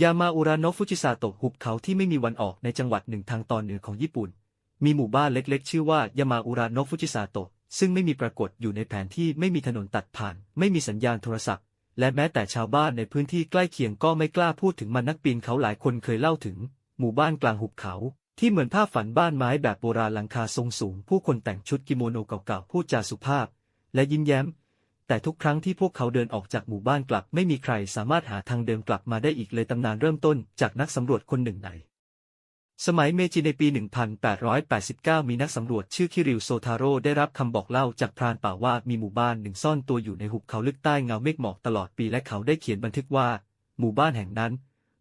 ยามาอุระโนฟุจิซาโตะหุบเขาที่ไม่มีวันออกในจังหวัดหนึ่งทางตอนเหนือของญี่ปุ่น มีหมู่บ้านเล็กๆ ชื่อว่ายามาอุระโนฟุจิซาโตะซึ่งไม่มีปรากฏอยู่ในแผนที่ไม่มีถนนตัดผ่าน ไม่มีสัญญาณโทรศัพท์ และแม้แต่ชาวบ้านในพื้นที่ใกล้เคียงก็ไม่กล้าพูดถึงมันนักปีนเขาหลายคนเคยเล่าถึง หมู่บ้านกลางหุบเขาที่เหมือนภาพฝันบ้านไม้แบบโบราณหลังคาทรงสูง ผู้คนแต่งชุดกิโมโนเก่าๆพูดจาสุภาพ และยิ้มแย้ม แต่ทุกครั้งที่พวกเขาเดินออกจากหมู่บ้านกลับ ไม่มีใครสามารถหาทางเดินกลับมาได้อีกเลยตำนานเริ่มต้นจากนักสำรวจคนหนึ่งในสมัยเมจิในปี 1889 มีนักสำรวจชื่อคิริวโซทาโร่ได้รับคำบอกเล่าจากพรานป่าว่ามีหมู่บ้านหนึ่งซ่อนตัวอยู่ในหุบเขาลึกใต้เงาเมฆหมอกตลอดปีและเขาได้เขียนบันทึกว่า หมู่บ้านแห่งนั้น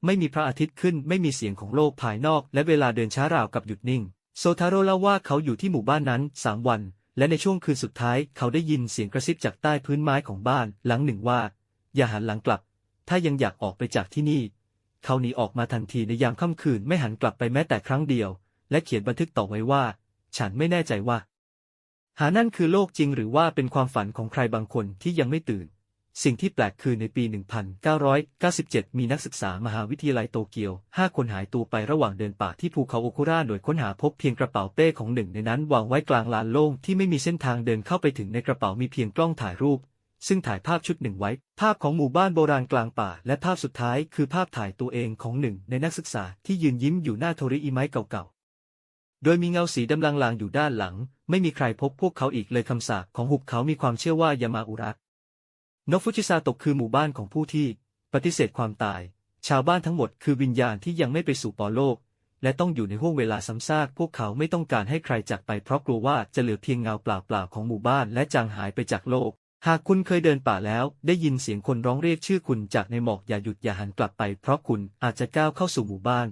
ไม่มีพระอาทิตย์ขึ้น ไม่มีเสียงของโลกภายนอก และเวลาเดินช้าราวกับหยุดนิ่ง โซทาโร่เล่าว่าเขาอยู่ที่หมู่บ้านนั้นสามวัน และในช่วงคืนสุดท้ายเขาได้ยินเสียงกระซิบจากใต้พื้นไม้ของบ้านหลังหนึ่งว่า อย่าหันหลังกลับ ถ้ายังอยากออกไปจากที่นี่ เขาหนีออกมาทันทีในยามค่ำคืนไม่หันกลับไปแม้แต่ครั้งเดียว และเขียนบันทึกต่อไว้ว่า ฉันไม่แน่ใจว่า หานั่นคือโลกจริงหรือว่าเป็นความฝันของใครบางคนที่ยังไม่ตื่น สิ่งที่แปลกคือในปี 1997 มีนักศึกษามหาวิทยาลัยโตเกียว 5 คนหายตัวไประหว่างเดินป่าที่ภูเขาโอคุระโดยค้นหาพบเพียงกระเป๋าเป้ของหนึ่งในนั้นวางไว้กลางลานโล่งที่ไม่มีเส้นทางเดินเข้าไปถึงในกระเป๋ามีเพียงกล้องถ่ายรูป ซึ่งถ่ายภาพชุดหนึ่งไว้ ภาพของหมู่บ้านโบราณกลางป่า และภาพสุดท้ายคือภาพถ่ายตัวเองของหนึ่งในนักศึกษาที่ยืนยิ้มอยู่หน้าโทริอิไมะเก่าๆโดยมีเงาสีดำลางๆอยู่ด้านหลัง ไม่มีใครพบพวกเขาอีกเลยคำสาปของหุบเขามีความเชื่อว่ายามาอุระ นกฟุจิซาตกคือหมู่บ้านของผู้ที่ ปฏิเสธความตาย ชาวบ้านทั้งหมดคือวิญญาณที่ยังไม่ไปสู่ปอโลก และต้องอยู่ในห่วงเวลาซ้ำซากพวกเขาไม่ต้องการให้ใครจากไปเพราะกลัวว่าจะเหลือเพียงเงาเปล่าๆของหมู่บ้านและจางหายไปจากโลก หากคุณเคยเดินป่าแล้ว ได้ยินเสียงคนร้องเรียกชื่อคุณจากในหมอกอย่าหยุดอย่าหันกลับไป เพราะคุณอาจจะก้าวเข้าสู่หมู่บ้าน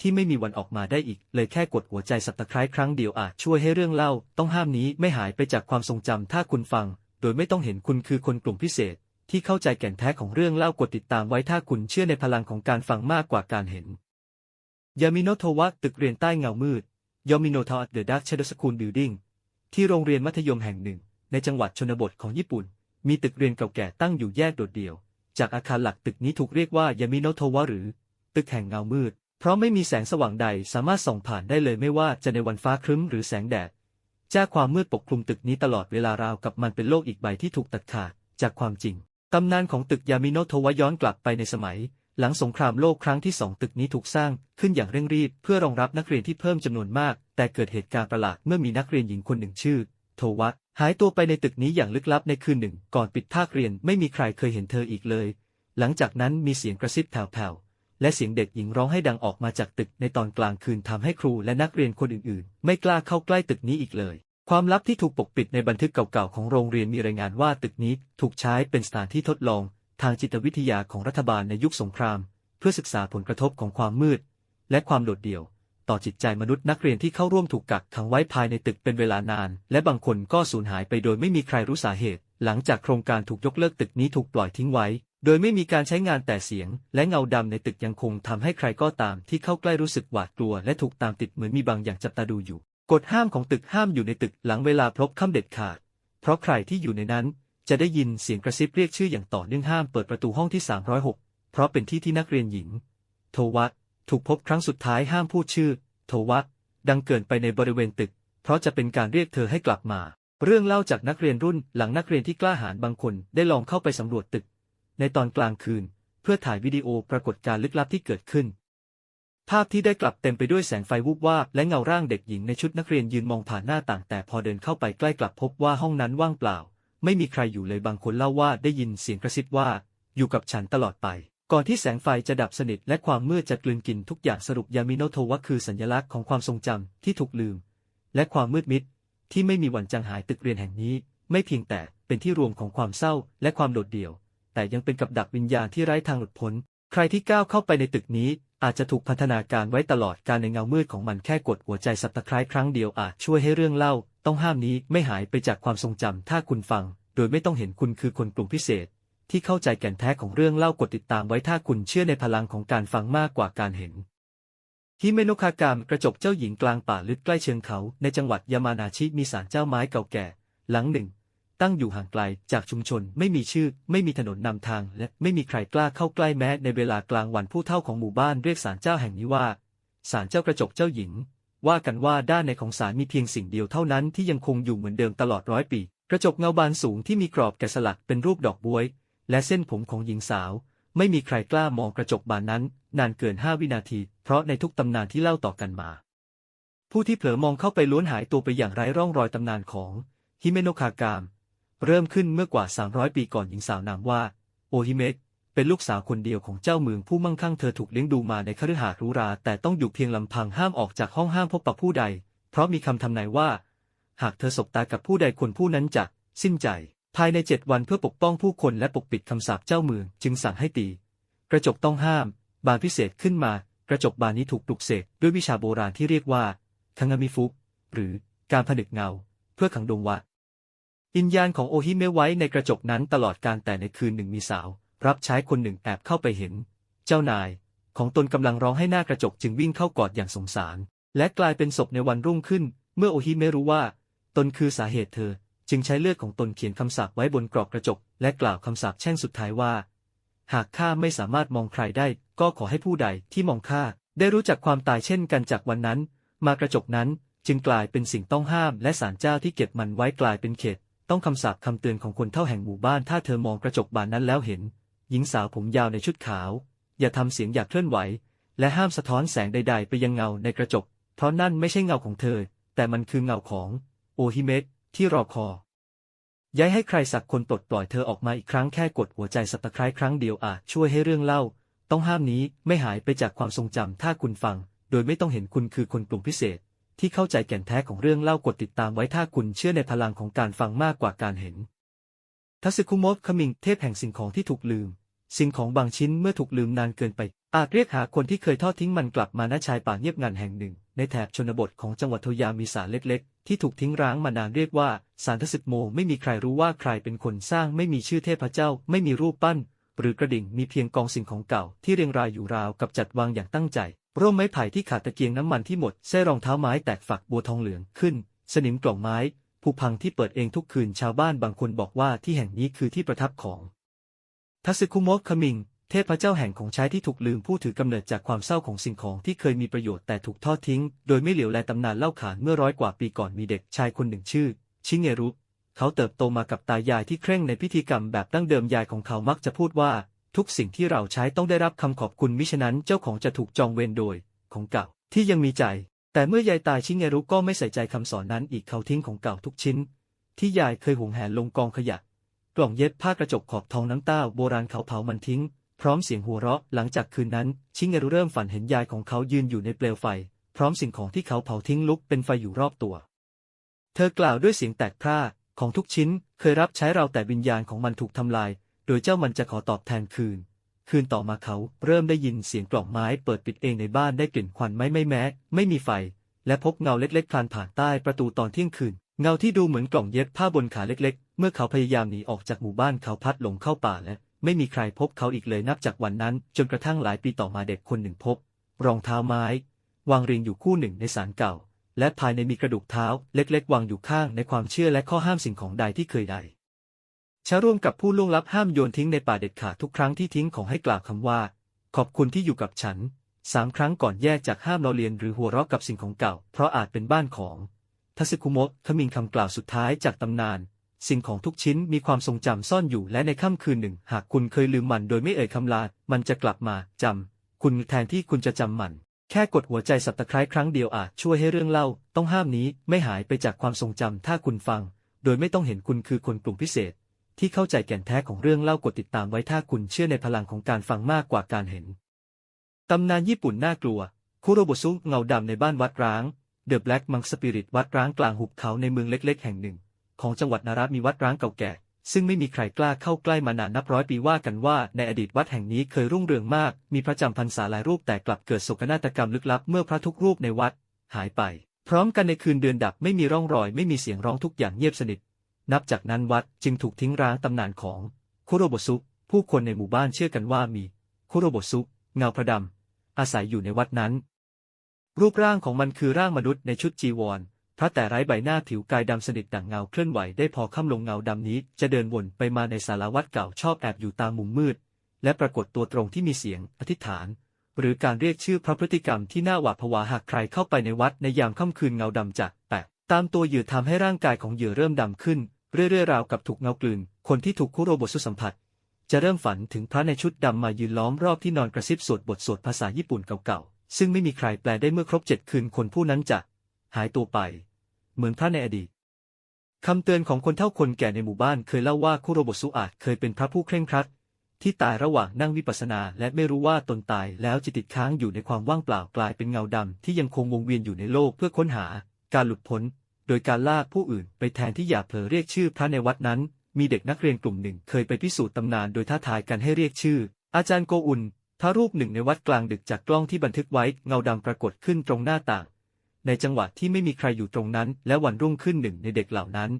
ที่ไม่มีวันออกมาได้อีก เลยแค่กดหัวใจสับตะไคร้ครั้งเดียวอาจช่วยให้เรื่องเล่า ต้องห้ามนี้ไม่หายไปจากความทรงจำถ้าคุณฟัง โดยไม่ต้องเห็นคุณคือคนกลุ่มพิเศษ ที่เข้าใจแก่นแท้ของเรื่องเล่ากดติดตามไว้ถ้าคุณเชื่อในพลังของการฟังมากกว่าการเห็น ยามิโนโทวะตึกเรียนใต้เงามืดยามิโนทาวเดอะดักเชดสคูลบิลดิ้งที่โรงเรียนมัธยมแห่งหนึ่ง ในจังหวัดชนบทของญี่ปุ่น มีตึกเรียนเก่าแก่ตั้งอยู่แยกโดดเดี่ยว จากอาคารหลักตึกนี้ถูกเรียกว่ายามิโนโทวะหรือ ตึกแห่งเงามืด เพราะไม่มีแสงสว่างใดสามารถส่องผ่านได้เลยไม่ว่าจะในวันฟ้าครึ้มหรือแสงแดด จ้าความมืดปกคลุมตึกนี้ตลอดเวลาราวกับมันเป็นโลกอีกใบที่ถูกตัดขาดจากความจริง ตำนานของตึกยามิโนโทวะย้อนกลับไปในสมัย หลังสงครามโลกครั้งที่สองตึกนี้ถูกสร้างขึ้นอย่างเร่งรีบเพื่อรองรับนักเรียนที่เพิ่มจำนวนมาก แต่เกิดเหตุการณ์ประหลาดเมื่อมีนักเรียนหญิงคนหนึ่งชื่อ โทวะ หายตัวไปในตึกนี้อย่างลึกลับในคืนหนึ่ง ก่อนปิดภาคเรียนไม่มีใครเคยเห็นเธออีกเลย หลังจากนั้นมีเสียงกระซิบแผ่วๆ และเสียงเด็กหญิงร้องให้ดังออกมาจากตึกในตอนกลางคืนทำให้ครูและนักเรียนคนอื่นๆ ไม่กล้าเข้าใกล้ตึกนี้อีกเลย ความลับที่ถูกปกปิดในบันทึกเก่าๆของโรงเรียนมีรายงานว่าตึกนี้ถูกใช้เป็นสถานที่ทดลอง ทางจิตวิทยาของรัฐบาลในยุคสงคราม เพื่อศึกษาผลกระทบของความมืด และความโดดเดี่ยว ต่อจิตใจมนุษย์นักเรียนที่เข้าร่วมถูกกักขังไว้ภายในตึกเป็นเวลานาน และบางคนก็สูญหายไปโดยไม่มีใครรู้สาเหตุ หลังจากโครงการถูกยกเลิกตึกนี้ถูกปล่อยทิ้งไว้ โดยไม่มีการใช้งานแต่เสียง และเงาดำในตึกยังคงทำให้ใครก็ตามที่เข้าใกล้รู้สึกหวาดกลัว และถูกตามติดเหมือนมีบางอย่างจับตาดูอยู่ กฎห้ามของตึกห้ามอยู่ในตึกหลังเวลาพลบค่ำเด็ดขาด เพราะใครที่อยู่ในนั้น จะได้ยินเสียงกระซิบเรียกชื่ออย่างต่อเนื่องห้ามเปิดประตูห้องที่ 306 เพราะเป็นที่ที่นักเรียนหญิง โทวะถูกพบครั้งสุดท้ายห้ามพูดชื่อ โทวะดังเกินไปในบริเวณตึก เพราะจะเป็นการเรียกเธอให้กลับมา เรื่องเล่าจากนักเรียนรุ่นหลังนักเรียนที่กล้าหาญบางคนได้ลองเข้าไปสำรวจตึก ในตอนกลางคืน เพื่อถ่ายวิดีโอปรากฏการลึกลับที่เกิดขึ้น ภาพที่ได้กลับเต็มไปด้วยแสงไฟวูบวาบและเงาร่างเด็กหญิงในชุดนักเรียนยืนมองผ่านหน้าต่าง แต่พอเดินเข้าไปใกล้กลับพบว่าห้องนั้นว่างเปล่า ไม่มีใครอยู่เลยบางคนเล่าว่าได้ยินเสียงกระซิบว่า อยู่กับฉันตลอดไป ก่อนที่แสงไฟจะดับสนิทและความมืดจะกลืนกินทุกอย่างสรุปยามิโนโทวะคือสัญลักษณ์ของความทรงจำที่ถูกลืม และความมืดมิดที่ไม่มีวันจางหายตึกเรียนแห่งนี้ ไม่เพียงแต่เป็นที่รวมของความเศร้าและความโดดเดี่ยว แต่ยังเป็นกับดักวิญญาณที่ไร้ทางหลุดพ้น ใครที่ก้าวเข้าไปในตึกนี้ อาจจะถูกพันธนาการไว้ตลอดการในเงามืดของมันแค่กดหัวใจสับตะไคร้ครั้งเดียวอาจช่วยให้เรื่องเล่า ต้องห้ามนี้ไม่หายไปจากความทรงจำถ้าคุณฟัง โดยไม่ต้องเห็นคุณคือคนกลุ่มพิเศษ ที่เข้าใจแก่นแท้ของเรื่องเล่ากดติดตามไว้ถ้าคุณเชื่อในพลังของการฟังมากกว่าการเห็นฮิเมโนคากามกระจกเจ้าหญิงกลางป่าลึกใกล้เชิงเขา ในจังหวัดยามานาชิมีศาลเจ้าไม้เก่าแก่ หลังหนึ่ง ตั้งอยู่ห่างไกลจากชุมชน ไม่มีชื่อ ไม่มีถนนนำทาง และไม่มีใครกล้าเข้าใกล้แม้ในเวลากลางวันผู้เฒ่าของหมู่บ้านเรียกศาลเจ้าแห่งนี้ว่าศาลเจ้ากระจกเจ้าหญิง ว่ากันว่าด้านในของศาลมีเพียงสิ่งเดียวเท่านั้นที่ยังคงอยู่เหมือนเดิมตลอดร้อยปี กระจกเงาบานสูงที่มีกรอบแกะสลักเป็นรูปดอกบวย และเส้นผมของหญิงสาว ไม่มีใครกล้ามองกระจกบานนั้น นานเกินห้าวินาที เพราะในทุกตำนานที่เล่าต่อกันมา ผู้ที่เผลอมองเข้าไปล้วนหายตัวไปอย่างไร้ร่องรอยตำนานของฮิเมโนคากาม เริ่มขึ้นเมื่อกว่า 300 ปีก่อนหญิงสาวนามว่า โอฮิเมะเป็นลูกสาวคนเดียวของเจ้าเมืองผู้มั่งคั่งเธอถูกเลี้ยงดูมาในคฤหาสน์รูรา แต่ต้องอยู่เพียงลำพังห้ามออกจากห้องห้ามพบปะผู้ใด เพราะมีคำทำนายว่า หากเธอสบตากับผู้ใดคนผู้นั้นจะสิ้นใจ ภายในเจ็ดวันเพื่อปกป้องผู้คนและปกปิดคำสาปเจ้าเมืองจึงสั่งให้ตี กระจกต้องห้าม บานพิเศษขึ้นมา กระจกบานนี้ถูกปลุกเสกด้วยวิชาโบราณที่เรียกว่าคังามิฟุกหรือการผนึกเงา เพื่อขังดวงวะ วิญญาณของโอฮิเมะไว้ในกระจกนั้นตลอดการแต่ในคืนหนึ่งมีสาว รับใช้คนหนึ่งแอบเข้าไปเห็น เจ้านาย ของตนกำลังร้องให้หน้ากระจกจึงวิ่งเข้ากอดอย่างสงสาร และกลายเป็นศพในวันรุ่งขึ้น เมื่อโอฮิเมะรู้ว่า ตนคือสาเหตุเธอ จึงใช้เลือดของตนเขียนคำสาปไว้บนกรอบกระจก และกล่าวคำสาปแช่งสุดท้ายว่า หากข้าไม่สามารถมองใครได้ ก็ขอให้ผู้ใดที่มองข้าได้รู้จักความตายเช่นกันจากวันนั้น มากระจกนั้นจึงกลายเป็นสิ่งต้องห้ามและศาลเจ้าที่เก็บมันไว้กลายเป็นเขต ต้องคำสาปคำเตือนของคนเท่าแห่งหมู่บ้านถ้าเธอมองกระจกบานนั้นแล้วเห็น หญิงสาวผมยาวในชุดขาว อย่าทำเสียงอยากเคลื่อนไหว และห้ามสะท้อนแสงใด ๆ ไปยังเงาในกระจก เพราะนั่นไม่ใช่เงาของเธอ แต่มันคือเงาของโอฮิเมะที่รอคอย้ายให้ใครสักคนปลดปล่อยเธอออกมาอีกครั้งแค่กดหัวใจสับตะไคร้ครั้งเดียวอาจช่วยให้เรื่องเล่า ต้องห้ามนี้ไม่หายไปจากความทรงจำถ้าคุณฟัง โดยไม่ต้องเห็นคุณคือคนกลุ่มพิเศษ ที่เข้าใจแก่นแท้ของเรื่องเล่ากดติดตามไว้ถ้าคุณเชื่อในพลังของการฟังมากกว่าการเห็น ทัศคุโมะขมิงเทพแห่งสิ่งของที่ถูกลืม สิ่งของบางชิ้นเมื่อถูกลืมนานเกินไป อาจเรียกหาคนที่เคยทอดทิ้งมันกลับมาณชายป่าเงียบงันแห่งหนึ่ง ในแถบชนบทของจังหวัดโทยามีสารเล็กๆ ที่ถูกทิ้งร้างมานานเรียกว่าสารทศโม ไม่มีใครรู้ว่าใครเป็นคนสร้างไม่มีชื่อเทพเจ้า ไม่มีรูปปั้น หรือกระดิ่งมีเพียงกองสิ่งของเก่าที่เรียงรายอยู่ราวกับจัดวางอย่างตั้งใจ ร่มไม้ไผ่ที่ขาดตะเกียงน้ำมันที่หมดแส้รองเท้าไม้แตกฝักบัวทองเหลืองขึ้น สนิมกล่องไม้ผุพังที่เปิดเองทุกคืนชาวบ้านบางคนบอกว่าที่แห่งนี้คือที่ประทับของ ทัศคุโมะขมิง เทพเจ้าแห่งของใช้ที่ถูกลืมผู้ถือกำเนิดจากความเศร้าของสิ่งของที่เคยมีประโยชน์แต่ถูกทอดทิ้ง โดยไม่เหลียวแลตำนานเล่าขานเมื่อร้อยกว่าปีก่อนมีเด็กชายคนหนึ่งชื่อ ชิเงรุ เขาเติบโตมากับตายายที่เคร่งในพิธีกรรมแบบดั้งเดิมยายของเขามักจะพูดว่า ทุกสิ่งที่เราใช้ต้องได้รับคำขอบคุณมิฉะนั้นเจ้าของจะถูกจองเวรโดย ของเก่าที่ยังมีใจ แต่เมื่อยายตายชิเงรุก็ไม่ใส่ใจคำสอนนั้นอีกเขาทิ้งของเก่าทุกชิ้น ที่ยายเคยหวงแหนลงกองขยะ กล่องเย็บผ้ากระจกขอบทองน้ำต้าโบราณเขาเผามันทิ้ง พร้อมเสียงหัวเราะหลังจากคืนนั้นชิเงรุเริ่มฝันเห็นยายของเขายืนอยู่ในเปลวไฟ พร้อมสิ่งของที่เขาเผาทิ้งลุกเป็นไฟอยู่รอบตัว เธอกล่าวด้วยเสียงแตกพร่า ของทุกชิ้นเคยรับใช้เราแต่วิญญาณของมันถูกทำลาย โดยเจ้ามันจะขอตอบแทนคืน คืนต่อมาเขาเริ่มได้ยินเสียงกล่องไม้เปิดปิดเองในบ้านได้กลิ่นควันไม่ไม่แม้ ไม่มีไฟ และพบเงาเล็กๆพลานผ่านใต้ประตูตอนเที่ยงคืน เงาที่ดูเหมือนกล่องเย็บผ้าบนขาเล็กๆ เมื่อเขาพยายามหนีออกจากหมู่บ้านเขาพัดหลงเข้าป่าและไม่มีใครพบเขาอีกเลยนับจากวันนั้น จนกระทั่งหลายปีต่อมาเด็กคนหนึ่งพบ รองเท้าไม้ วางเรียงอยู่คู่หนึ่งในศาลเก่า และภายในมีกระดูกเท้าเล็กๆ วางอยู่ข้างในความเชื่อและข้อห้ามสิ่งของใดที่เคยใดชาร่วมกับผู้ล่วงลับห้ามโยนทิ้งในป่าเด็ดขาดทุกครั้งที่ทิ้งของให้กล่าวคำว่า ขอบคุณที่อยู่กับฉันสามครั้งก่อนแยกจากห้ามเราเรียนหรือหัวเราะกับสิ่งของเก่า เพราะอาจเป็นบ้านของทัศคุโมะขมิงคำกล่าวสุดท้ายจากตำนาน สิ่งของทุกชิ้นมีความทรงจำซ่อนอยู่และในค่ำคืนหนึ่ง หากคุณเคยลืมมันโดยไม่เอ่ยคำลา มันจะกลับมาจำคุณแทนที่คุณจะจำมัน แค่กดหัวใจสับตะไคร้ครั้งเดียวอาจช่วยให้เรื่องเล่า ต้องห้ามนี้ไม่หายไปจากความทรงจำถ้าคุณฟัง โดยไม่ต้องเห็นคุณคือคนกลุ่มพิเศษ ที่เข้าใจแก่นแท้ของเรื่องเล่ากดติดตามไว้ถ้าคุณเชื่อในพลังของการฟังมากกว่าการเห็น ตำนานญี่ปุ่นน่ากลัว คุโรบุซุเงาดำในบ้านวัดร้างเดอะแบล็กมังสปิริตวัดร้างกลางหุบเขาในเมืองเล็ก ๆ แห่งหนึ่ง ของจังหวัดนารามีวัดร้างเก่าแก่ ซึ่งไม่มีใครกล้าเข้าใกล้มานานนับร้อยปีว่ากันว่าในอดีตวัดแห่งนี้เคยรุ่งเรืองมาก มีพระจำพรรษาหลายรูปแต่กลับเกิดโศกนาฏกรรมลึกลับเมื่อพระทุกรูปในวัด หายไป พร้อมกันในคืนเดือนดับไม่มีร่องรอยไม่มีเสียงร้องทุกอย่างเงียบสนิท นับจากนั้นวัดจึงถูกทิ้งร้างตำนานของคุโรบุซุผู้คนในหมู่บ้านเชื่อกันว่ามีคุโรบุซุเงาพระดำอาศัยอยู่ในวัดนั้น รูปร่างของมันคือร่างมนุษย์ในชุดจีวร พระแต่ไร้ใบหน้าผิวกายดำสนิทดั่งเงาเคลื่อนไหวได้พอค่ำลงเงาดำนี้จะเดินวนไปมาในสารวัตรเก่าชอบแอบอยู่ตามมุมมืด และปรากฏตัวตรงที่มีเสียง อธิษฐาน หรือการเรียกชื่อพระพฤติกรรมที่น่าหวาดผวาหากใครเข้าไปในวัดในยามค่ำคืนเงาดำจะแตะตามตัวเหยื่อทำให้ร่างกายของเหยื่อเริ่มดำขึ้น เรื่อยๆราวกับถูกเงากลืน คนที่ถูกคุโรบทสุสัมผัส จะเริ่มฝันถึงพระในชุดดำมายืนล้อมรอบที่นอนกระซิบสวดบทสวดภาษาญี่ปุ่นเก่าๆซึ่งไม่มีใครแปลได้เมื่อครบเจ็ดคืนคนผู้นั้นจะหายตัวไป เหมือนพระในอดีตคำเตือนของคนเฒ่าคนแก่ในหมู่บ้านเคยเล่าว่าคุโรบสุอาจเคยเป็นพระผู้เคร่งครัด ที่ตายระหว่างนั่งวิปัสสนาและไม่รู้ว่าตนตายแล้วจิตติดค้างอยู่ในความว่างเปล่ากลายเป็นเงาดำที่ยังคงวงเวียนอยู่ในโลกเพื่อค้นหา การหลุดพ้น โดยการลากผู้อื่นไปแทนที่อย่าเผลอเรียกชื่อพระในวัดนั้น มีเด็กนักเรียนกลุ่มหนึ่งเคยไปพิสูจน์ตำนานโดยท้าทายกันให้เรียกชื่อ อาจารย์โกอุนพระรูปหนึ่งในวัดกลางดึกจากกล้องที่บันทึกไว้เงาดำปรากฏขึ้นตรงหน้าต่าง ในจังหวะที่ไม่มีใครอยู่ตรงนั้น และวันรุ่งขึ้นหนึ่งในเด็กเหล่านั้น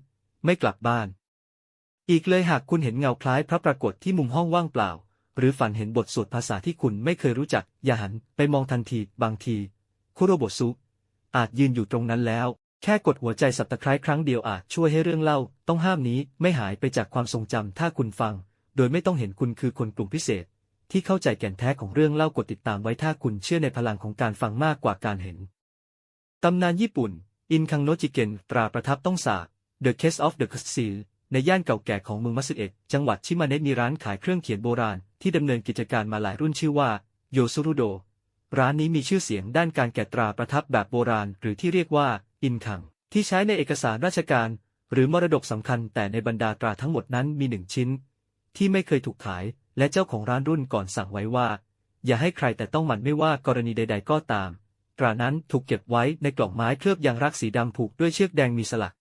ไม่กลับบ้าน อีกเลยหากคุณเห็นเงาคล้ายพระปรากฏที่มุมห้องว่างเปล่า หรือฝันเห็นบทสวดภาษาที่คุณไม่เคยรู้จัก อย่าหันไปมองทันที บางที คุโรบทซุอาจยืนอยู่ตรงนั้นแล้ว แค่กดหัวใจสับตะไคร้ครั้งเดียวอาจช่วยให้เรื่องเล่า ต้องห้ามนี้ไม่หายไปจากความทรงจำถ้าคุณฟัง โดยไม่ต้องเห็นคุณคือคนกลุ่มพิเศษ ที่เข้าใจแก่นแท้ของเรื่องเล่ากดติดตามไว้ถ้าคุณเชื่อในพลังของการฟังมากกว่าการเห็น ตำนานญี่ปุ่น อินคังโนจิเกนตราประทับต้องสาบ The Case of the Seal ในย่านเก่าแก่ของเมืองมัสเอะจังหวัดชิมาเนะมีร้านขายเครื่องเขียนโบราณที่ดำเนินกิจการมาหลายรุ่นชื่อว่าโยซุรุโด ร้านนี้มีชื่อเสียงด้านการแกะตราประทับแบบโบราณ หรือที่เรียกว่า อินคัง ที่ใช้ในเอกสารราชการ หรือมรดกสำคัญแต่ในบรรดาตราทั้งหมดนั้นมีหนึ่งชิ้น ที่ไม่เคยถูกขาย และเจ้าของร้านรุ่นก่อนสั่งไว้ว่า อย่าให้ใครแต่ต้องมันไม่ว่ากรณีใด ๆ ก็ตาม ตรานั้นถูกเก็บไว้ในกล่องไม้เคลือบยางรักสีดำผูกด้วยเชือกแดงมีสลัก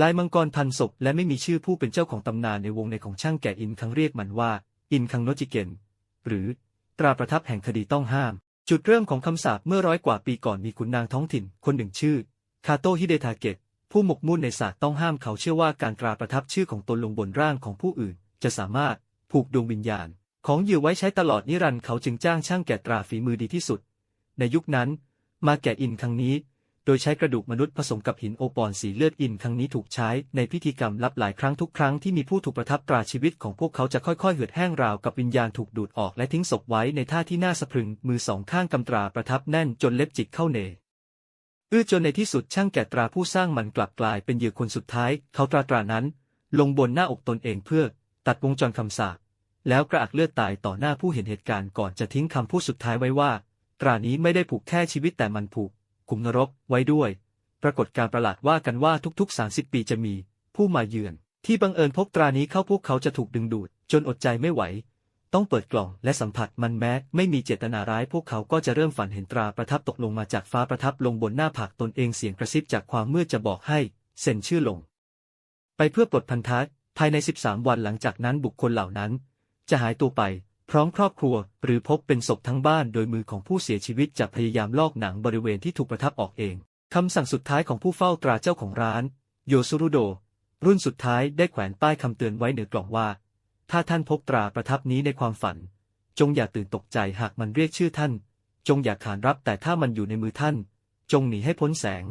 ลายมังกรพันศพและไม่มีชื่อผู้เป็นเจ้าของตำนานในวงในของช่างแก่อินคังเรียกมันว่า อินคังโนจิเกนหรือตราประทับแห่งคดีต้องห้าม จุดเริ่มของคำสาปเมื่อร้อยกว่าปีก่อนมีขุนนางท้องถิ่น คนหนึ่งชื่อ คาโตฮิเดทาเกะผู้หมกมุ่นในศาสตร์ต้องห้ามเขาเชื่อว่าการตราประทับชื่อของตนลงบนร่างของผู้อื่น จะสามารถผูกดวงวิญญาณ ของเหยื่อไว้ใช้ตลอดนิรันดร์เขาจึงจ้างช่างแกะตราฝีมือดีที่สุด ในยุคนั้น มาแกะอินครั้งนี้ โดยใช้กระดูกมนุษย์ผสมกับหินโอปอนสีเลือดอินครั้งนี้ถูกใช้ในพิธีกรรมลับหลายครั้งทุกครั้งที่มีผู้ถูกประทับตราชีวิตของพวกเขาจะค่อยๆเหือดแห้งราวกับวิญญาณถูกดูดออกและทิ้งศพไว้ในท่าที่น่าสะพรึงมือสองข้างกำตราประทับแน่นจนเล็บจิกเข้าเนอื้อจนในที่สุดช่างแกะตราผู้สร้างมันกลับกลายเป็นเหยื่อคนสุดท้าย เขาตราตรานั้น ลงบนหน้าอกตนเองเพื่อ ตัดวงจรคำสาปแล้วกระอักเลือดตายต่อหน้าผู้เห็นเหตุการณ์ก่อนจะทิ้งคำพูดสุดท้ายไว้ว่า ตรานี้ไม่ได้ผูกแค่ชีวิตแต่มันผูกขุมนรกไว้ด้วย ปรากฏการประหลาดว่ากันว่าทุกๆ 30 ปีจะมี ผู้มาเยือน ที่บังเอิญพบตรานี้เข้าพวกเขาจะถูกดึงดูด จนอดใจไม่ไหว ต้องเปิดกล่องและสัมผัสมันแม้ไม่มีเจตนาร้าย พวกเขาก็จะเริ่มฝันเห็นตราประทับตกลงมาจากฟ้าประทับลงบนหน้าผากตนเองเสียงกระซิบจากความมืดจะบอกให้เซ็นชื่อลง ไปเพื่อปลดพันธะภายใน 13 วันหลังจากนั้นบุคคลเหล่านั้น จะหายตัวไป พร้อมครอบครัว หรือพบเป็นศพทั้งบ้านโดยมือของผู้เสียชีวิตจะพยายามลอกหนังบริเวณที่ถูกประทับออกเองคำสั่งสุดท้ายของผู้เฝ้าตราเจ้าของร้าน โยซุรุโด รุ่นสุดท้ายได้แขวนป้ายคำเตือนไว้เหนือกล่องว่า ถ้าท่านพบตราประทับนี้ในความฝัน จงอย่าตื่นตกใจหากมันเรียกชื่อท่าน จงอย่าขานรับแต่ถ้ามันอยู่ในมือท่าน จงหนีให้พ้นแสง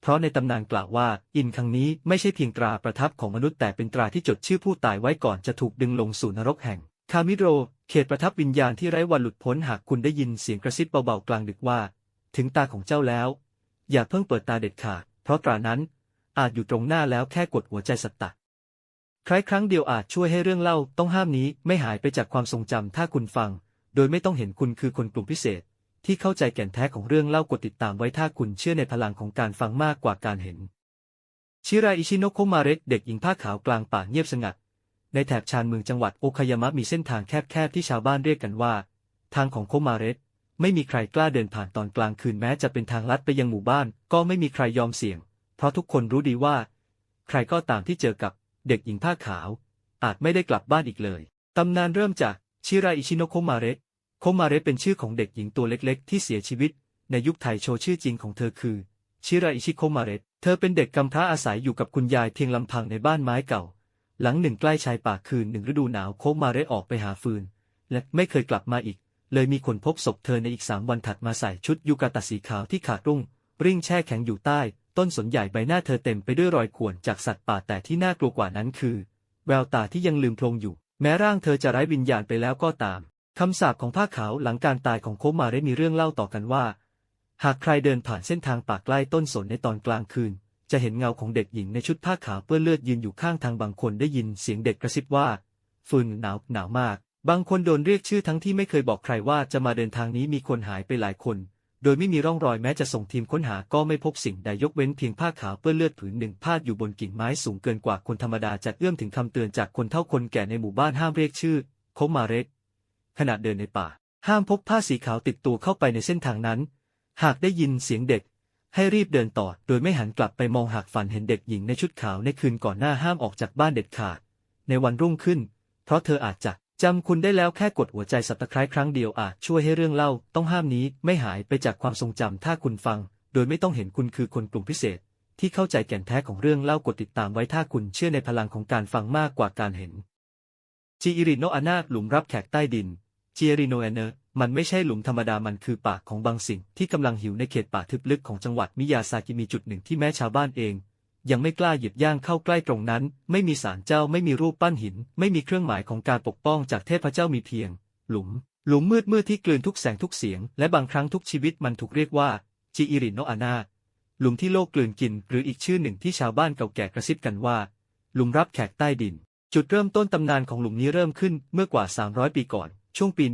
เพราะในตำนานกล่าวว่า อินครั้งนี้ไม่ใช่เพียงตราประทับของมนุษย์แต่เป็นตราที่จดชื่อผู้ตายไว้ก่อนจะถูกดึงลงสู่นรกแห่งคามิโร เขตประทับวิญญาณที่ไร้วันหลุดพ้นหากคุณได้ยินเสียงกระซิบเบาๆกลางดึกว่า ถึงตาของเจ้าแล้ว อย่าเพิ่งเปิดตาเด็ดขาด เพราะตรานั้น อาจอยู่ตรงหน้าแล้วแค่กดหัวใจสัตตะใครครั้งเดียวอาจช่วยให้เรื่องเล่าต้องห้ามนี้ไม่หายไปจากความทรงจำถ้าคุณฟัง โดยไม่ต้องเห็นคุณคือคนกลุ่มพิเศษ ที่เข้าใจแก่นแท้ของเรื่องเล่ากดติดตามไว้ถ้าคุณเชื่อในพลังของการฟังมากกว่าการเห็น ชิราอิชิโนโคมาเระเด็กหญิงผ้าขาวกลางป่าเงียบสงัด ในแถบชานเมืองจังหวัดโอคายามะมีเส้นทางแคบๆที่ชาวบ้านเรียกกันว่า ทางของโคมาเระไม่มีใครกล้าเดินผ่านตอนกลางคืนแม้จะเป็นทางลัดไปยังหมู่บ้าน ก็ไม่มีใครยอมเสี่ยง เพราะทุกคนรู้ดีว่า ใครก็ตามที่เจอกับเด็กหญิงผ้าขาว อาจไม่ได้กลับบ้านอีกเลยตำนานเริ่มจากชิราอิชิโนโคมาเระโคมาเระเป็นชื่อของเด็กหญิงตัวเล็กๆ ที่เสียชีวิต ในยุคไทยโชชื่อจริงของเธอคือชิราอิชิโคมาเระเธอเป็นเด็กกำพร้าอาศัยอยู่กับคุณยายเพียงลำพังในบ้านไม้เก่า หลังหนึ่งใกล้ชายป่าคืนหนึ่งฤดูหนาวโคมาเระออกไปหาฟืน และไม่เคยกลับมาอีก เลยมีคนพบศพเธอในอีกสามวันถัดมาใส่ชุดยูกาตะสีขาวที่ขาดรุ่ง ริ่งแช่แข็งอยู่ใต้ ต้นสนใหญ่ใบหน้าเธอเต็มไปด้วยรอยข่วนจากสัตว์ป่าแต่ที่น่ากลัวกว่านั้นคือ แววตาที่ยังลืมโพลงอยู่ แม้ร่างเธอจะไร้วิญญาณไปแล้วก็ตามคำสาปของผ้าขาวหลังการตายของโคมาได้มีเรื่องเล่าต่อกันว่า หากใครเดินผ่านเส้นทางป่าใกล้ต้นสนในตอนกลางคืน จะเห็นเงาของเด็กหญิงในชุดผ้าขาวเปื้อนเลือดยืนอยู่ข้างทางบางคนได้ยินเสียงเด็กกระซิบว่าฟืนหนาวหนาวมาก บางคนโดนเรียกชื่อทั้งที่ไม่เคยบอกใครว่าจะมาเดินทางนี้มีคนหายไปหลายคน โดยไม่มีร่องรอยแม้จะส่งทีมค้นหาก็ไม่พบสิ่งใดยกเว้นเพียงผ้าขาวเปื้อนเลือดผืนหนึ่งพาดอยู่บนกิ่งไม้สูงเกินกว่าคนธรรมดาจะเอื้อมถึงคำเตือนจากคนเท่าคนแก่ในหมู่บ้านห้ามเรียกชื่อโคมาเร็กขณะเดินในป่า ห้ามพกผ้าสีขาวติดตัวเข้าไปในเส้นทางนั้น หากได้ยินเสียงเด็ก ให้รีบเดินต่อโดยไม่หันกลับไปมองหากฝันเห็นเด็กหญิงในชุดขาวในคืนก่อนหน้าห้ามออกจากบ้านเด็ดขาด ในวันรุ่งขึ้น เพราะเธออาจจะจำคุณได้แล้วแค่กดหัวใจสับตะไคร้ครั้งเดียวอาจช่วยให้เรื่องเล่าต้องห้ามนี้ไม่หายไปจากความทรงจำถ้าคุณฟัง โดยไม่ต้องเห็นคุณคือคนกลุ่มพิเศษ ที่เข้าใจแก่นแท้ของเรื่องเล่ากดติดตามไว้ถ้าคุณเชื่อในพลังของการฟังมากกว่าการเห็นจีอิริโนอานาหลุมรับแขกใต้ดินจีอิริโนแอนเนอร์ มันไม่ใช่หลุมธรรมดามันคือปากของบางสิ่งที่กำลังหิวในเขตป่าทึบลึกของจังหวัดมิยาซากิมีจุดหนึ่งที่แม้ชาวบ้านเอง ยังไม่กล้าหยียบย่างเข้าใกล้ตรงนั้น ไม่มีศาลเจ้าไม่มีรูปปั้นหิน ไม่มีเครื่องหมายของการปกป้องจากเทพเจ้ามีเพียง หลุม หลุมมืดมืดที่กลืนทุกแสงทุกเสียง และบางครั้งทุกชีวิตมันถูกเรียกว่าจีอิริโนอานาหลุมที่โลกกลืนกิน หรืออีกชื่อหนึ่งที่ชาวบ้านเก่าแก่กระซิบกันว่า หลุมรับแขกใต้ดิน จุดเริ่มต้นตำนานของหลุมนี้เริ่มขึ้นเมื่อกว่า 300 ปีก่อน ช่วงปี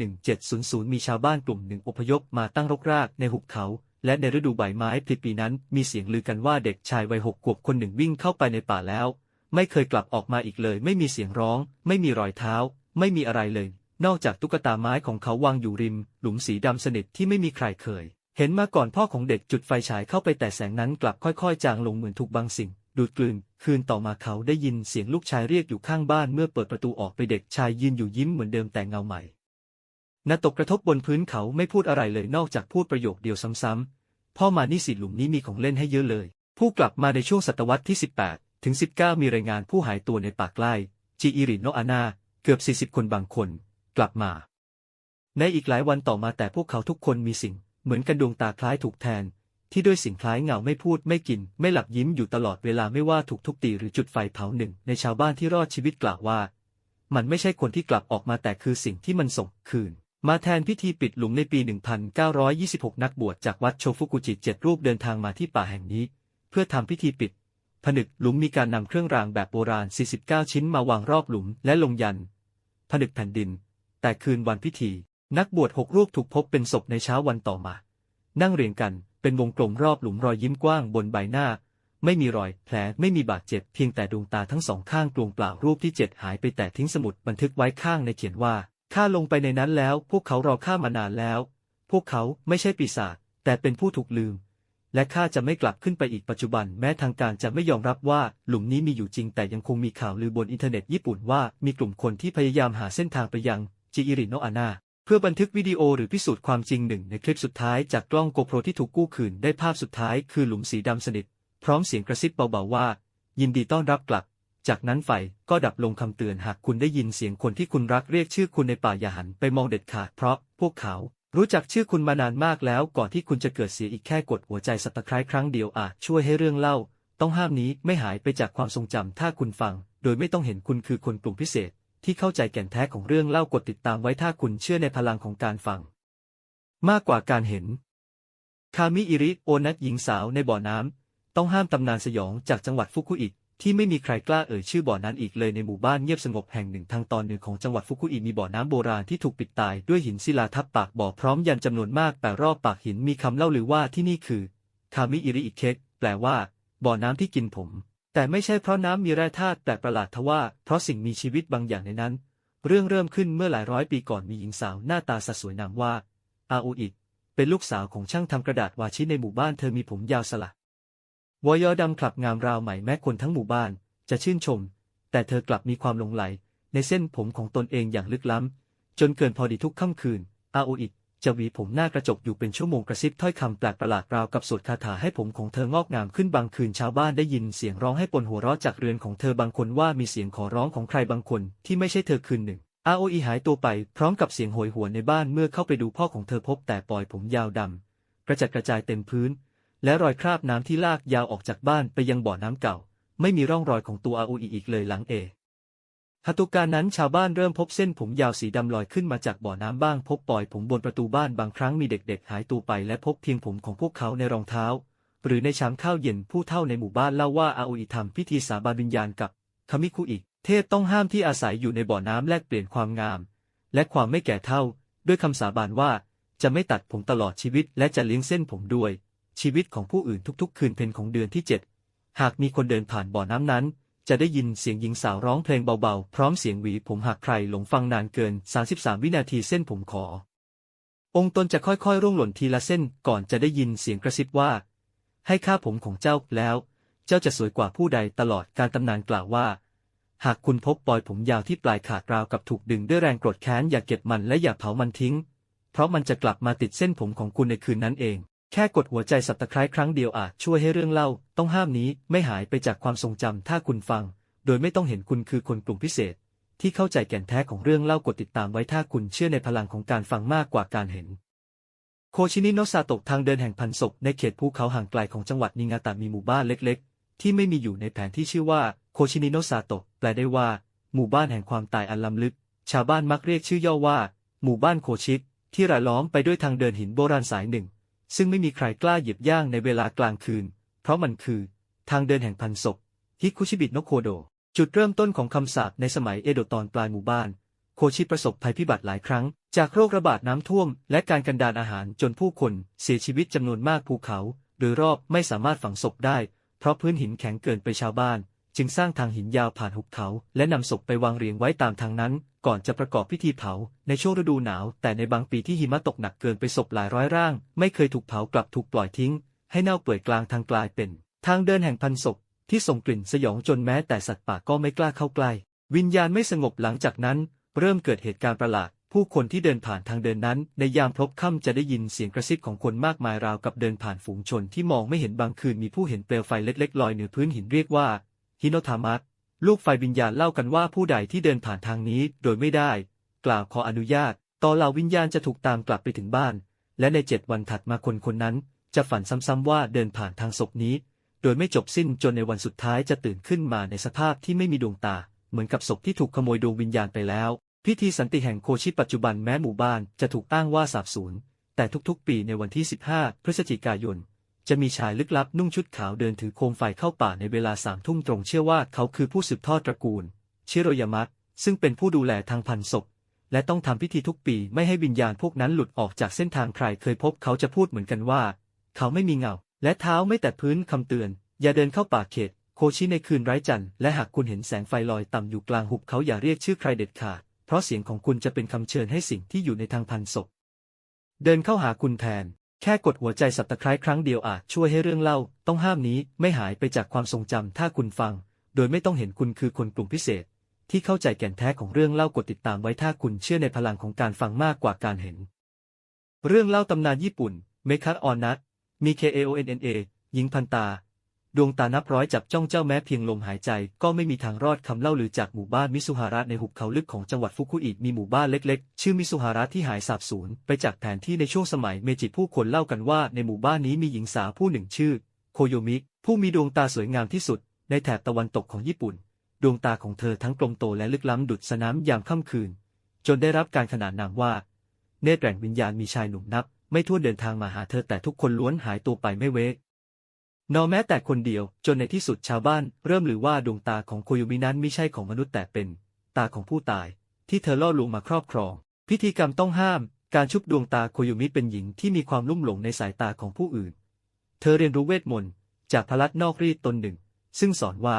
1700 มีชาวบ้านกลุ่มหนึ่งอพยพมาตั้งรกรากในหุบเขา และในฤดูใบไม้ผลิปีนั้น มีเสียงลือกันว่าเด็กชายวัยหกขวบคนหนึ่งวิ่งเข้าไปในป่าแล้ว ไม่เคยกลับออกมาอีกเลย ไม่มีเสียงร้อง ไม่มีรอยเท้า ไม่มีอะไรเลย นอกจากตุ๊กตาไม้ของเขาวางอยู่ริม หลุมสีดำสนิทที่ไม่มีใครเคย เห็นมาก่อนพ่อของเด็กจุดไฟฉายเข้าไปแต่แสงนั้นกลับค่อยๆ จางลงเหมือนถูกบางสิ่งดูดกลืน คืนต่อมาเขาได้ยินเสียงลูกชายเรียกอยู่ข้างบ้านเมื่อเปิดประตูออกไปเด็กชายยืนอยู่ยิ้มเหมือนเดิมแต่เงาใหม่ นาตกกระทบบนพื้นเขาไม่พูดอะไรเลยนอกจากพูดประโยคเดียวซ้ำๆ พ่อมานี่สิหลุมนี้มีของเล่นให้เยอะเลย ผู้กลับมาในช่วงศตวรรษที่ 18 ถึง 19 มีรายงานผู้หายตัวในป่าใกล้จีอิริโนอานา เกือบ 40 คนบางคน กลับมา ในอีกหลายวันต่อมาแต่พวกเขาทุกคนมีสิ่ง เหมือนกันดวงตาคล้ายถูกแทน ที่ด้วยสิ่งคล้ายเงาไม่พูดไม่กิน ไม่หลับยิ้มอยู่ตลอดเวลาไม่ว่าถูกทุบตีหรือจุดไฟเผาหนึ่ง ในชาวบ้านที่รอดชีวิตกล่าวว่า มันไม่ใช่คนที่กลับออกมาแต่คือสิ่งที่มันส่งคืน มาแทนพิธีปิดหลุมในปี 1926 นักบวชจากวัดโชฟุกุจิเจ็ดรูปเดินทางมาที่ป่าแห่งนี้ เพื่อทำพิธีปิด ผนึกหลุมมีการนำเครื่องรางแบบโบราณ 49 ชิ้นมาวางรอบหลุมและลงยัน ผนึกแผ่นดิน แต่คืนวันพิธี นักบวชหกรูปถูกพบเป็นศพในเช้าวันต่อมา นั่งเรียงกันเป็นวงกลมรอบหลุมรอยยิ้มกว้างบนใบหน้า ไม่มีรอยแผลไม่มีบาดเจ็บเพียงแต่ดวงตาทั้งสองข้างกลวงเปล่ารูปที่เจ็ดหายไปแต่ทิ้งสมุดบันทึกไว้ข้างในเขียนว่า ข้าลงไปในนั้นแล้ว พวกเขารอข้ามานานแล้ว พวกเขาไม่ใช่ปีศาจแต่เป็นผู้ถูกลืม และข้าจะไม่กลับขึ้นไปอีกปัจจุบัน แม้ทางการจะไม่ยอมรับว่าหลุมนี้มีอยู่จริง แต่ยังคงมีข่าวลือบนอินเทอร์เน็ตญี่ปุ่นว่ามีกลุ่มคนที่พยายามหาเส้นทางไปยังจิอิริโนอานาเพื่อบันทึกวิดีโอหรือพิสูจน์ความจริงหนึ่งในคลิปสุดท้ายจากกล้องโกโปรที่ถูกกู้คืนได้ภาพสุดท้ายคือหลุมสีดำสนิท พร้อมเสียงกระซิบเบาๆว่า ยินดีต้อนรับกลับ จากนั้นไฟก็ดับลงคำเตือนหากคุณได้ยินเสียงคนที่คุณรักเรียกชื่อคุณในป่าอย่าหันไปมองเด็ดขาดเพราะพวกเขา รู้จักชื่อคุณมานานมากแล้วก่อนที่คุณจะเกิดเสียอีกแค่กดหัวใจสับตะไคร้ครั้งเดียวอาจช่วยให้เรื่องเล่า ต้องห้ามนี้ไม่หายไปจากความทรงจำถ้าคุณฟัง โดยไม่ต้องเห็นคุณคือคนกลุ่มพิเศษ ที่เข้าใจแก่นแท้ของเรื่องเล่ากดติดตามไว้ถ้าคุณเชื่อในพลังของการฟัง มากกว่าการเห็น คามิอิริโอนัทหญิงสาวในบ่อน้ำต้องห้ามตำนานสยองจากจังหวัดฟุกุอิ ที่ไม่มีใครกล้าเอ่ยชื่อบ่อนั้นอีกเลยในหมู่บ้านเงียบสงบแห่งหนึ่งทางตอนเหนือของจังหวัดฟุกุอิมีบ่อน้ำโบราณที่ถูกปิดตายด้วยหินศิลาทับปากบ่อพร้อมยันจำนวนมากแต่รอบปากหินมีคำเล่าลือว่าที่นี่คือคามิอิริอิเคกแปลว่า บ่อน้ำที่กินผม แต่ไม่ใช่เพราะน้ำมีแร่ธาตุแปลกประหลาดทว่า เพราะสิ่งมีชีวิตบางอย่างในนั้น เรื่องเริ่มขึ้นเมื่อหลายร้อยปีก่อนมีหญิงสาวหน้าตาสดสวยนามว่าอาโออิเป็นลูกสาวของช่างทำกระดาษวาชิในหมู่บ้านเธอมีผมยาวสละ วอยอดำคลับงามราวใหม่แม้คนทั้งหมู่บ้าน จะชื่นชม แต่เธอกลับมีความหลงไหล ในเส้นผมของตนเองอย่างลึกล้ำ จนเกินพอดีทุกค่ำคืน อาโออิจะหวีผมหน้ากระจกอยู่เป็นชั่วโมงกระซิบถ้อยคำแปลกประหลาดราวกับสวดคาถาให้ผมของเธองอกงามขึ้นบางคืนชาวบ้านได้ยินเสียงร้องให้ปนหัวเราะจากเรือนของเธอบางคนว่ามีเสียงขอร้องของใครบางคนที่ไม่ใช่เธอคืนหนึ่ง อาโออีหายตัวไปพร้อมกับเสียงโหยหวนในบ้านเมื่อเข้าไปดูพ่อของเธอพบแต่ปล่อยผมยาวดำกระจัดกระจายเต็มพื้น และรอยคราบน้ำที่ลากยาวออกจากบ้านไปยังบ่อน้ำเก่า ไม่มีร่องรอยของตัวอาอูอีอีกเลยหลังเอหตุการนั้นชาวบ้านเริ่มพบเส้นผมยาวสีดำลอยขึ้นมาจากบ่อน้ำบ้าง พบปล่อยผมบนประตูบ้านบางครั้งมีเด็กๆ หายตัวไป และพบเพียงผมของพวกเขาในรองเท้า หรือในชามข้าวเย็นผู้เฒ่าในหมู่บ้านเล่าว่าอาอูอีทำพิธีสาบานวิญญาณกับคามิคุอิเทพต้องห้ามที่อาศัยอยู่ในบ่อน้ำแลกเปลี่ยนความงาม และความไม่แก่เท่า ด้วยคำสาบานว่า จะไม่ตัดผมตลอดชีวิต และจะเลี้ยงเส้นผมด้วย ชีวิตของผู้อื่นทุกๆ คืนเพ็ญของเดือนที่ 7 หากมีคนเดินผ่านบ่อน้ำนั้น จะได้ยินเสียงหญิงสาวร้องเพลงเบาๆ พร้อมเสียงหวีผมหากใครหลงฟังนานเกิน 33 วินาทีเส้นผมขอ องค์ตนจะค่อยๆ ร่วงหล่นทีละเส้นก่อนจะได้ยินเสียงกระซิบว่า ให้ค่าผมของเจ้าแล้ว เจ้าจะสวยกว่าผู้ใดตลอดการตำนานกล่าวว่า หากคุณพบปลอยผมยาวที่ปลายขาดราวกับถูกดึงด้วยแรงโกรธแค้นอย่าเก็บมันและอย่าเผามันทิ้ง เพราะมันจะกลับมาติดเส้นผมของคุณในคืนนั้นเอง แค่กดหัวใจสับตะไคร้ครั้งเดียวอาจช่วยให้เรื่องเล่า ต้องห้ามนี้ไม่หายไปจากความทรงจำถ้าคุณฟัง โดยไม่ต้องเห็นคุณคือคนกลุ่มพิเศษ ที่เข้าใจแก่นแท้ของเรื่องเล่ากดติดตามไว้ถ้าคุณเชื่อในพลังของการฟังมากกว่าการเห็น โคชินิโนซาโตะทางเดินแห่งพันศพในเขตภูเขาห่างไกลของจังหวัดนิงาตะมีหมู่บ้านเล็ก ๆ ที่ไม่มีอยู่ในแผนที่ชื่อว่าโคชินิโนซาโตะแปลได้ว่า หมู่บ้านแห่งความตายอันล้ำลึก ชาวบ้านมักเรียกชื่อย่อว่า หมู่บ้านโคชิกที่รายล้อมไปด้วยทางเดินหินโบราณสายหนึ่ง ซึ่งไม่มีใครกล้าหยียบย่างในเวลากลางคืน เพราะมันคือ ทางเดินแห่งพันศพฮิคุชิบิโนโคโด จุดเริ่มต้นของคำสาปในสมัยเอโดะตอนปลายหมู่บ้าน โคชิประสบภัยพิบัติหลายครั้ง จากโรคระบาดน้ำท่วม และการกันดานอาหารจนผู้คนเสียชีวิตจำนวนมากภูเขา โดยรอบไม่สามารถฝังศพได้ เพราะพื้นหินแข็งเกินไปชาวบ้าน จึงสร้างทางหินยาวผ่านหุบเขา และนำศพไปวางเรียงไว้ตามทางนั้น ก่อนจะประกอบพิธีเผาในช่วงฤดูหนาว แต่ในบางปีที่หิมะตกหนักเกินไปศพหลายร้อยร่าง ไม่เคยถูกเผากลับถูกปล่อยทิ้ง ให้เน่าเปื่อยกลางทางกลายเป็น ทางเดินแห่งพันศพที่ส่งกลิ่นสยองจนแม้แต่สัตว์ป่าก็ไม่กล้าเข้าใกล้ วิญญาณไม่สงบหลังจากนั้น เริ่มเกิดเหตุการณ์ประหลาด ผู้คนที่เดินผ่านทางเดินนั้น ในยามพลบค่ำจะได้ยินเสียงกระซิบของคนมากมายราวกับเดินผ่านฝูงชนที่มองไม่เห็นบางคืนมีผู้เห็นเปลวไฟเล็กๆลอยเหนือพื้นหินเรียกว่าฮิโนทามัส ลูกไฟวิญญาณเล่ากันว่าผู้ใดที่เดินผ่านทางนี้โดยไม่ได้ กล่าวขออนุญาต ต่อเหล่าวิญญาณจะถูกตามกลับไปถึงบ้าน และในเจ็ดวันถัดมาคนคนนั้น จะฝันซ้ำๆว่าเดินผ่านทางศพนี้ โดยไม่จบสิ้นจนในวันสุดท้ายจะตื่นขึ้นมาในสภาพที่ไม่มีดวงตา เหมือนกับศพที่ถูกขโมยดวงวิญญาณไปแล้ว พิธีสันติแห่งโคชิปัจจุบันแม้หมู่บ้านจะถูกอ้างว่าสาบสูญแต่ทุกๆ ปีในวันที่ 15 พฤศจิกายน จะมีชายลึกลับนุ่งชุดขาวเดินถือโคมไฟเข้าป่าในเวลาสามทุ่มตรงเชื่อว่าเขาคือผู้สืบทอดตระกูล ชิโรยามะซึ่งเป็นผู้ดูแลทางพันศพ และต้องทำพิธีทุกปีไม่ให้วิญญาณพวกนั้นหลุดออกจากเส้นทางใครเคยพบเขาจะพูดเหมือนกันว่า เขาไม่มีเงา และเท้าไม่แตะพื้นคำเตือน อย่าเดินเข้าป่าเขต โคชิในคืนไร้จันทร์และหากคุณเห็นแสงไฟลอยต่ำอยู่กลางหุบเขาอย่าเรียกชื่อใครเด็ดขาดเพราะเสียงของคุณจะเป็นคำเชิญให้สิ่งที่อยู่ในทางพันศพ เดินเข้าหาคุณแทน แค่กดหัวใจสับตะไคร้ครั้งเดียวอาจช่วยให้เรื่องเล่า ต้องห้ามนี้ไม่หายไปจากความทรงจำถ้าคุณฟัง โดยไม่ต้องเห็นคุณคือคนกลุ่มพิเศษ ที่เข้าใจแก่นแท้ของเรื่องเล่ากดติดตามไว้ถ้าคุณเชื่อในพลังของการฟังมากกว่าการเห็น เรื่องเล่าตำนานญี่ปุ่นเมคัตออนนัทมี KAONNA หญิงพันตา ดวงตานับร้อยจับจ้องเจ้าแม้เพียงลมหายใจ ก็ไม่มีทางรอดคำเล่าลือจากหมู่บ้านมิซุฮาระในหุบเขาลึกของจังหวัดฟุกุอิมีหมู่บ้านเล็กๆ ชื่อมิซุฮาระที่หายสาบสูญไปจากแผนที่ในช่วงสมัยเมจิผู้คนเล่ากันว่าในหมู่บ้านนี้มีหญิงสาวผู้หนึ่งชื่อ โคโยมิผู้มีดวงตาสวยงามที่สุด ในแถบตะวันตกของญี่ปุ่น ดวงตาของเธอทั้งกลมโตและลึกล้ำดุจสนามยามค่ำคืน จนได้รับการขนานนามว่า เนตรแห่งวิญญาณมีชายหนุ่มนับ ไม่ทั่วเดินทางมาหาเธอแต่ทุกคนล้วนหายตัวไปไม่เว้ นอแม้แต่คนเดียว จนในที่สุดชาวบ้าน เริ่มหรือว่าดวงตาของโคโยมินั้นไม่ใช่ของมนุษย์แต่เป็น ตาของผู้ตาย ที่เธอล่อลวงมาครอบครอง พิธีกรรมต้องห้าม การชุบดวงตาโคโยมิเป็นหญิงที่มีความลุ่มหลงในสายตาของผู้อื่น เธอเรียนรู้เวทมนต์จากพลัดนอกรีดตนหนึ่ง ซึ่งสอนว่า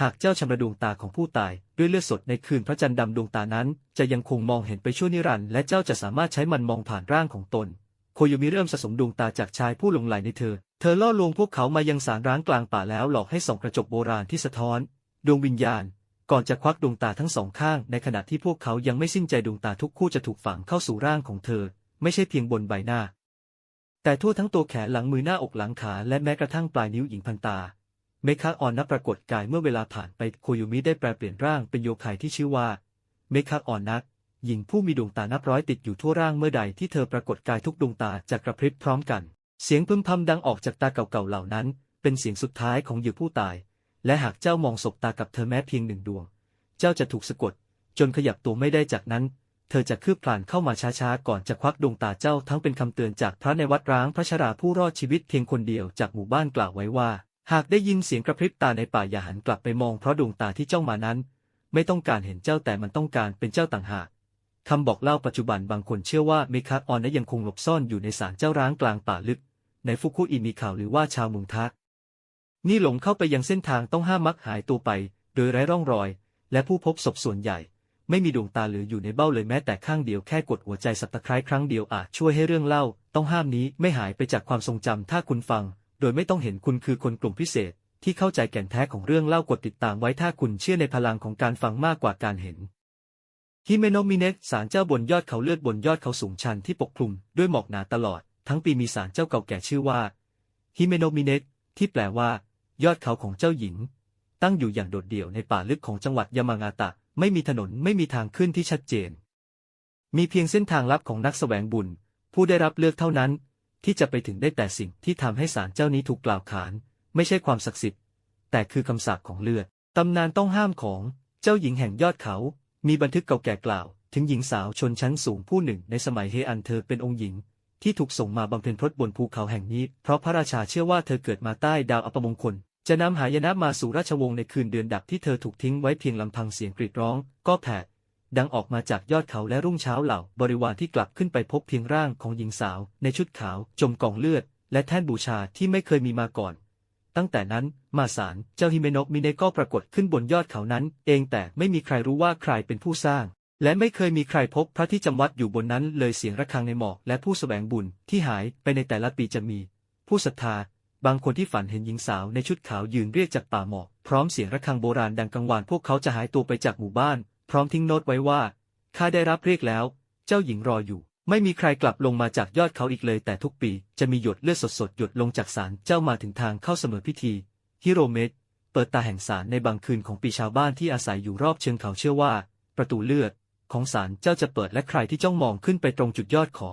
หากเจ้าชำระดวงตาของผู้ตายด้วยเลือดสดในคืนพระจันทร์ดำดวงตานั้น จะยังคงมองเห็นไปชั่วนิรันดร์และเจ้าจะสามารถใช้มันมองผ่านร่างของตน โคโยมิเริ่มสะสมดวงตาจากชายผู้หลงใหลในเธอ เธอล่อลวงพวกเขามายังสารร้างกลางป่าแล้วหลอกให้ส่องกระจกโบราณที่สะท้อน ดวงวิญญาณ ก่อนจะควักดวงตาทั้งสองข้าง ในขณะที่พวกเขายังไม่สิ้นใจดวงตาทุกคู่จะถูกฝังเข้าสู่ร่างของเธอ ไม่ใช่เพียงบนใบหน้า แต่ทั่วทั้งตัวแขนหลังมือหน้าอกหลังขาและแม้กระทั่งปลายนิ้วหญิงพันตา เมคาออนนับปรากฏกายเมื่อเวลาผ่านไปโคโยมิได้แปลเปลี่ยนร่างเป็นโยคายที่ชื่อว่า เมคาออนนัก หญิงผู้มีดวงตานับร้อยติดอยู่ทั่วร่างเมื่อใดที่เธอปรากฏกายทุกดวงตาจะกระพริบพร้อมกัน เสียงพึมพำดังออกจากตาเก่าๆเหล่านั้น เป็นเสียงสุดท้ายของเหยื่อผู้ตาย และหากเจ้ามองสบตากับเธอแม้เพียงหนึ่งดวง เจ้าจะถูกสะกด จนขยับตัวไม่ได้จากนั้น เธอจะคืบคลานเข้ามาช้าๆก่อนจะควักดวงตาเจ้าทั้งเป็นคำเตือนจากพระในวัดร้างพระชราผู้รอดชีวิตเพียงคนเดียวจากหมู่บ้านกล่าวไว้ว่า หากได้ยินเสียงกระพริบตาในป่าอย่าหันกลับไปมองเพราะดวงตาที่เจ้องมานั้น ไม่ต้องการเห็นเจ้าแต่มันต้องการเป็นเจ้าต่างหาก คำบอกเล่าปัจจุบันบางคนเชื่อว่าเมคาออนนั้นยังคงหลบซ่อนอยู่ในศาลเจ้าร้างกลางป่าลึก ในฟุกุอิมีข่าวหรือว่าชาวมุงทะนี่หลงเข้าไปยังเส้นทางต้องห้ามมักหายตัวไป โดยไร้ร่องรอย และผู้พบศพส่วนใหญ่ ไม่มีดวงตาเหลืออยู่ในเบ้าเลยแม้แต่ข้างเดียวแค่กดหัวใจสับตะไคร้ครั้งเดียวอาจช่วยให้เรื่องเล่า ต้องห้ามนี้ไม่หายไปจากความทรงจำถ้าคุณฟัง โดยไม่ต้องเห็นคุณคือคนกลุ่มพิเศษ ที่เข้าใจแก่นแท้ของเรื่องเล่ากดติดตามไว้ถ้าคุณเชื่อในพลังของการฟังมากกว่าการเห็น ฮิเมโนมิเนะศาลเจ้าบนยอดเขาเลือดบนยอดเขาสูงชันที่ปกคลุมด้วยหมอกหนาตลอด ทั้งปีมีศาลเจ้าเก่าแก่ชื่อว่าฮิเมโนมิเนะที่แปลว่า ยอดเขาของเจ้าหญิง ตั้งอยู่อย่างโดดเดี่ยวในป่าลึกของจังหวัดยามางาตะ ไม่มีถนนไม่มีทางขึ้นที่ชัดเจน มีเพียงเส้นทางลับของนักแสวงบุญ ผู้ได้รับเลือกเท่านั้น ที่จะไปถึงได้แต่สิ่งที่ทำให้ศาลเจ้านี้ถูกกล่าวขาน ไม่ใช่ความศักดิ์สิทธิ์ แต่คือคำสาปของเลือดตำนานต้องห้ามของเจ้าหญิงแห่งยอดเขา มีบันทึกเก่าแก่กล่าว ถึงหญิงสาวชนชั้นสูงผู้หนึ่งในสมัยเฮอันเธอเป็นองค์หญิง ที่ถูกส่งมาบำเพ็ญพรตบนภูเขาแห่งนี้ เพราะพระราชาเชื่อว่าเธอเกิดมาใต้ดาวอัปมงคล จะนำหายนะมาสู่ราชวงศ์ในคืนเดือนดับที่เธอถูกทิ้งไว้เพียงลำพังเสียงกรีดร้อง ก็แผดดังออกมาจากยอดเขาและรุ่งเช้าเหล่า บริวารที่กลับขึ้นไปพบเพียงร่างของหญิงสาว ในชุดขาว จมกองเลือด และแท่นบูชาที่ไม่เคยมีมาก่อน ตั้งแต่นั้นมาสารเจ้าฮิเมโนะมิเนะก็ปรากฏขึ้นบนยอดเขานั้น เองแต่ไม่มีใครรู้ว่าใครเป็นผู้สร้าง และไม่เคยมีใครพบพระที่จำวัดอยู่บนนั้นเลยเสียงระฆังในหมอกและผู้แสวงบุญที่หายไปในแต่ละปีจะมี ผู้ศรัทธา บางคนที่ฝันเห็นหญิงสาวในชุดขาวยืนเรียกจากป่าหมอก พร้อมเสียงระฆังโบราณดังกังวานพวกเขาจะหายตัวไปจากหมู่บ้าน พร้อมทิ้งโน้ตไว้ว่าข้าได้รับเรียกแล้ว เจ้าหญิงรออยู่ ไม่มีใครกลับลงมาจากยอดเขาอีกเลย แต่ทุกปีจะมีหยดเลือดสดๆ หยดลงจากศาลเจ้ามาถึงทางเข้าเสมอพิธีฮิโรเมะเปิดตาแห่งศาลในบางคืนของปีชาวบ้านที่อาศัยอยู่รอบเชิงเขาเชื่อว่า ประตูเลือดของศาลเจ้าจะเปิดและใครที่จ้องมองขึ้นไปตรงจุดยอดขอ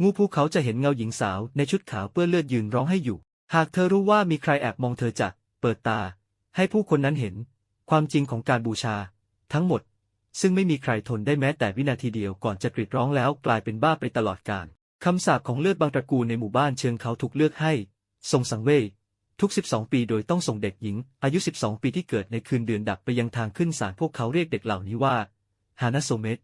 งูภูเขาจะเห็นเงาหญิงสาวในชุดขาวเปื้อนเลือดยืนร้องให้อยู่ หากเธอรู้ว่ามีใครแอบมองเธอจะเปิดตา ให้ผู้คนนั้นเห็น ความจริงของการบูชา ทั้งหมด ซึ่งไม่มีใครทนได้แม้แต่วินาทีเดียวก่อนจะกรีดร้องแล้วกลายเป็นบ้าไปตลอดกาลคำสาปของเลือดบางตระกูลในหมู่บ้านเชิงเขาถูกเลือกให้ ทรงสังเวยทุก 12 ปีโดยต้องส่งเด็กหญิง อายุ 12 ปีที่เกิดในคืนเดือนดับไปยังทางขึ้นศาลพวกเขาเรียกเด็กเหล่านี้ว่าฮานาโซเมต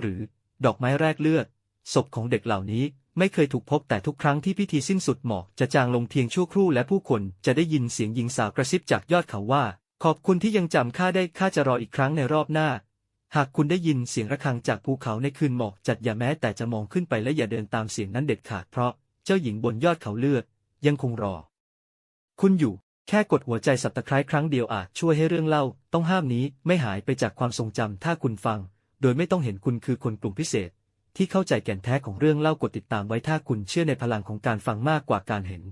หรือ ดอกไม้แรกเลือด ศพของเด็กเหล่านี้ไม่เคยถูกพบแต่ทุกครั้งที่พิธีสิ้นสุดหมอกจะจางลงเพียงชั่วครู่และผู้คนจะได้ยินเสียงหญิงสาวกระซิบจากยอดเขาว่า ขอบคุณที่ยังจำข้าได้ข้าจะรออีกครั้งในรอบหน้า หากคุณได้ยินเสียงระฆังจากภูเขาในคืนหมอกจัดอย่าแม้แต่จะมองขึ้นไปและอย่าเดินตามเสียงนั้นเด็ดขาดเพราะเจ้าหญิงบนยอดเขาเลือด ยังคงรอ คุณอยู่ แค่กดหัวใจสับตะไคร้ครั้งเดียวอาจช่วยให้เรื่องเล่า ต้องห้ามนี้ไม่หายไปจากความทรงจำถ้าคุณฟัง โดยไม่ต้องเห็นคุณคือคนกลุ่มพิเศษ ที่เข้าใจแก่นแท้ของเรื่องเล่ากดติดตามไว้ถ้าคุณเชื่อในพลังของการฟังมากกว่าการเห็น